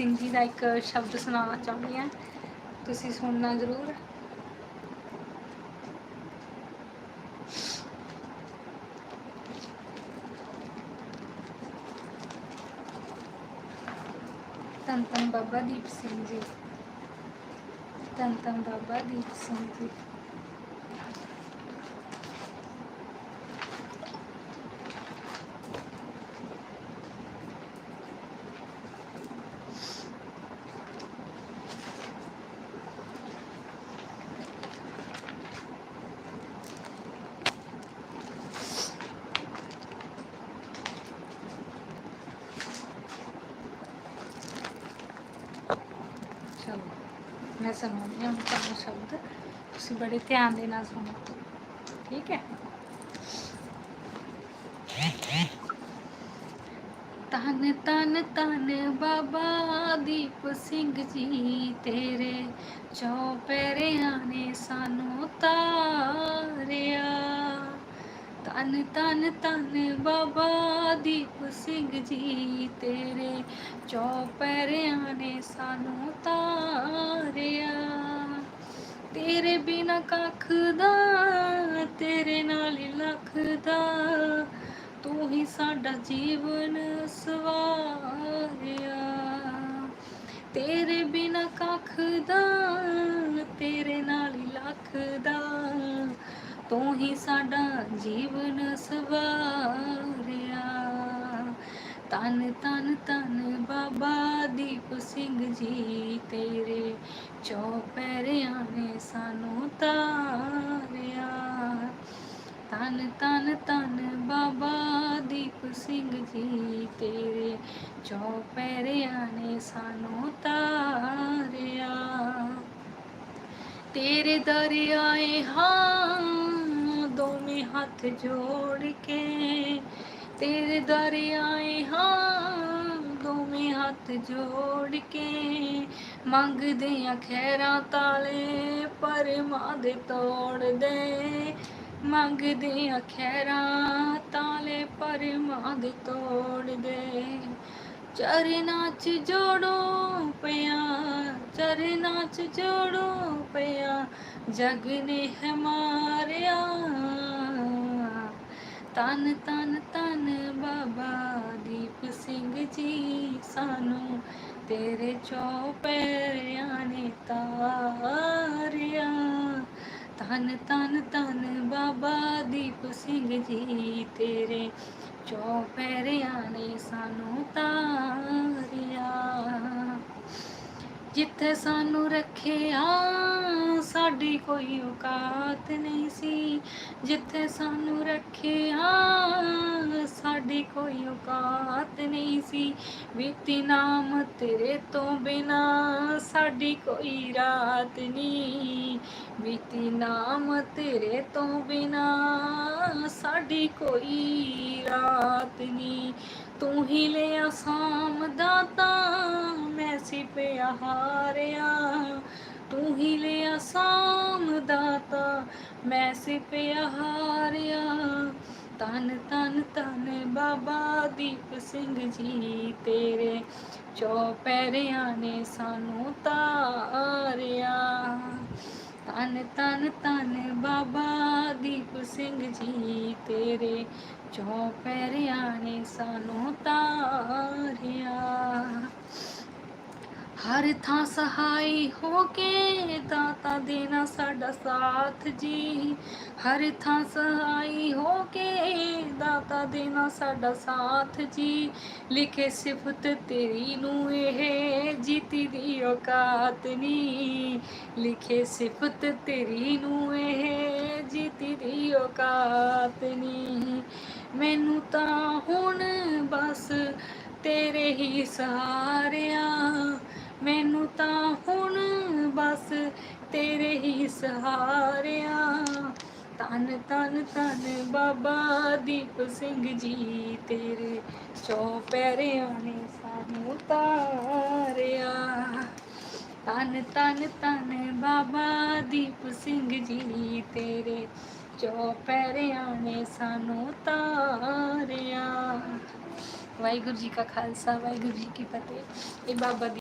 ਸਿੰਘ ਜੀ ਦਾ ਇੱਕ ਸ਼ਬਦ ਸੁਣਾਉਣਾ ਚਾਹੁੰਦੀ ਹਾਂ। ਤੁਸੀਂ ਸੁਣਨਾ ਜ਼ਰੂਰ। ਧੰਨ ਧੰਨ ਬਾਬਾ ਦੀਪ ਸਿੰਘ ਜੀ। ਧੰਨ ਧੰਨ ਬਾਬਾ ਦੀਪ ਸਿੰਘ ਜੀ। ਮੈਂ ਸੁਣਾਉਂਦੀ ਹਾਂ ਤੁਹਾਨੂੰ ਸ਼ਬਦ ਤੁਸੀਂ ਬੜੇ ਧਿਆਨ ਦੇ ਨਾਲ ਸੁਣੋ। ਠੀਕ ਹੈ? ਤਨ ਤਨ ਤਨ ਬਾਬਾ ਦੀਪ ਸਿੰਘ ਜੀ ਤੇਰੇ ਚੌਪਹਿਰਿਆਂ ਨੇ ਸਾਨੂੰ ਤਾਰਿਆ ਤਨ ਤਨ ਤਨ ਬਾਬਾ ਦੀਪ ਸਿੰਘ ਜੀ ਤੇਰੇ ਚੌਪਹਿਰਿਆਂ ਨੇ ਸਾਨੂੰ ਤਾਰਿਆ। ਤੇਰੇ ਬਿਨਾ ਕੱਖ ਦਾ, ਤੇਰੇ ਨਾਲ ਹੀ ਲੱਖ ਦਾ, ਤੂੰ ਹੀ ਸਾਡਾ ਜੀਵਨ ਸਵਾਰਿਆ। ਤੇਰੇ ਬਿਨਾ ਕੱਖ ਦਾ ਤੂੰ ਹੀ ਸਾਡਾ ਜੀਵਨ ਸਵਾਰਿਆ। ਤਨ ਤਨ ਤਨ ਬਾਬਾ ਦੀਪ ਸਿੰਘ ਜੀ ਤੇਰੇ ਚੌਪਹਿਰਿਆਂ ਨੇ ਸਾਨੂੰ ਤਾਰਿਆ ਤਨ ਤਨ ਤਨ ਬਾਬਾ ਦੀਪ ਸਿੰਘ ਜੀ ਤੇਰੇ ਚੌਪਹਿਰਿਆਂ ਨੇ ਸਾਨੂੰ ਤਾਰਿਆ ਤੇਰੇ ਦਰਿਆਏ ਹਾਂ ਹੱਥ ਜੋੜ ਕੇ ਤੇਰੇ ਦਰ ਆਏ ਹਾਂ, ਦੋਵੇਂ ਹੱਥ ਜੋੜ ਕੇ ਮੰਗਦੇ ਆ ਖੈਰਾਂ ਤਾਲੇ ਪਰਮਾਂ ਦੇ ਤੋੜ ਦੇ। ਮੰਗਦੇ ਆ ਖੈਰਾਂ ਤਾਲੇ ਪਰਮਾਂ ਦੇ ਤੋੜ ਦੇ। ਚਰਨਾਂ 'ਚ ਜੋੜੋ ਚਰਨਾਂ 'ਚ ਜੋੜੋ ਪਿਆ, ਜਗ ਨੇ ਹਮਾਰਿਆ। ਤਨ ਤਨ ਤਨ ਬਾਬਾ ਦੀਪ ਸਿੰਘ ਜੀ ਸਾਨੂੰ, ਤੇਰੇ ਚੌਪਹਿਰਿਆਂ ਨੇ ਤਾਰਿਆ। ਤਨ ਤਨ ਤਨ ਬਾਬਾ ਦੀਪ ਸਿੰਘ ਜੀ, ਤੇਰੇ ਚੌਪਹਿਰਿਆਂ ਨੇ ਸਾਨੂੰ ਤਾਰਿਆ ਜਿੱਥੇ ਸਾਨੂੰ ਰੱਖਿਆ, ਸਾਡੀ ਕੋਈ ਔਕਾਤ ਨਹੀਂ ਸੀ। ਜਿੱਥੇ ਸਾਨੂੰ ਰੱਖਿਆ, ਸਾਡੀ ਕੋਈ ਔਕਾਤ ਨਹੀਂ ਸੀ। ਬੀਤੀ ਨਾਮ ਤੇਰੇ ਤੋਂ ਬਿਨਾ ਸਾਡੀ ਕੋਈ ਰਾਤ ਨਹੀਂ। ਬੀਤੀ ਨਾਮ ਤੇਰੇ ਤੋਂ ਬਿਨਾ ਸਾਡੀ ਕੋਈ ਰਾਤ ਨਹੀਂ। ਤੂੰ ਹੀ ਲਿਆ ਸਾਮ ਦਾਤਾ ਮੈਂ ਪਿਆ ਹਾਰਿਆ ਤੂੰ ਹੀ ਲਿਆ ਸਾਮ ਦਾਤਾ। ਮੈਂ ਸੀ ਪਿਆ ਹਾਰਿਆ ਤਨ ਤਨ ਤਨ ਬਾਬਾ ਦੀਪ ਸਿੰਘ ਜੀ ਤੇਰੇ ਚੌਪਹਿਰਿਆਂ ਨੇ ਸਾਨੂੰ ਤਾਰਿਆ। ਤਨ ਤਨ ਤਨ ਬਾਬਾ ਦੀਪ ਸਿੰਘ ਜੀ ਤੇਰੇ ਚੌਪਹਿਰਿਆਂ ਨੇ ਸਾਨੂੰ ਤਾਰਿਆ। ਹਰ ਥਾਂ ਸਹਾਈ ਹੋ ਕੇ ਦਾਤਾ ਦੇਣਾ ਸਾਡਾ ਸਾਥ ਜੀ। ਹਰ ਥਾਂ ਸਹਾਈ ਹੋ ਕੇ ਦਾਤਾ ਦੇਣਾ ਸਾਡਾ ਸਾਥ ਜੀ। ਲਿਖੇ ਸਿਫਤ ਤੇਰੀ ਨੂੰ ਇਹ ਜੀਤੀ ਦੀ ਔਕਾਤ ਨੀ। ਲਿਖੇ ਸਿਫਤ ਤੇਰੀ ਨੂੰ ਇਹ ਜੀਤੀ ਦੀ ਔਕਾਤ ਨੀ। ਮੈਨੂੰ ਤਾਂ ਹੁਣ ਬਸ ਤੇਰੇ ਹੀ ਸਹਾਰਿਆ ਮੈਨੂੰ ਤਾਂ ਹੁਣ ਬਸ ਤੇਰੇ ਹੀ ਸਹਾਰਿਆ। ਤਨ ਤਨ ਤਨ ਬਾਬਾ ਦੀਪ ਸਿੰਘ ਜੀ, ਤੇਰੇ ਚੌਪਹਿਰਿਆਂ ਨੇ ਸਾਨੂੰ ਤਾਰਿਆ। ਤਨ ਤਨ ਤਨ ਬਾਬਾ ਦੀਪ ਸਿੰਘ ਜੀ, ਤੇਰੇ ਚੌਪਹਿਰਿਆਂ ਨੇ ਸਾਨੂੰ ਤਾਰਿਆ। ਵਾਹਿਗੁਰੂ ਜੀ ਕਾ ਖਾਲਸਾ, ਵਾਹਿਗੁਰੂ ਜੀ ਕੀ ਫਤਿਹ। ਇਹ ਬਾਬਾ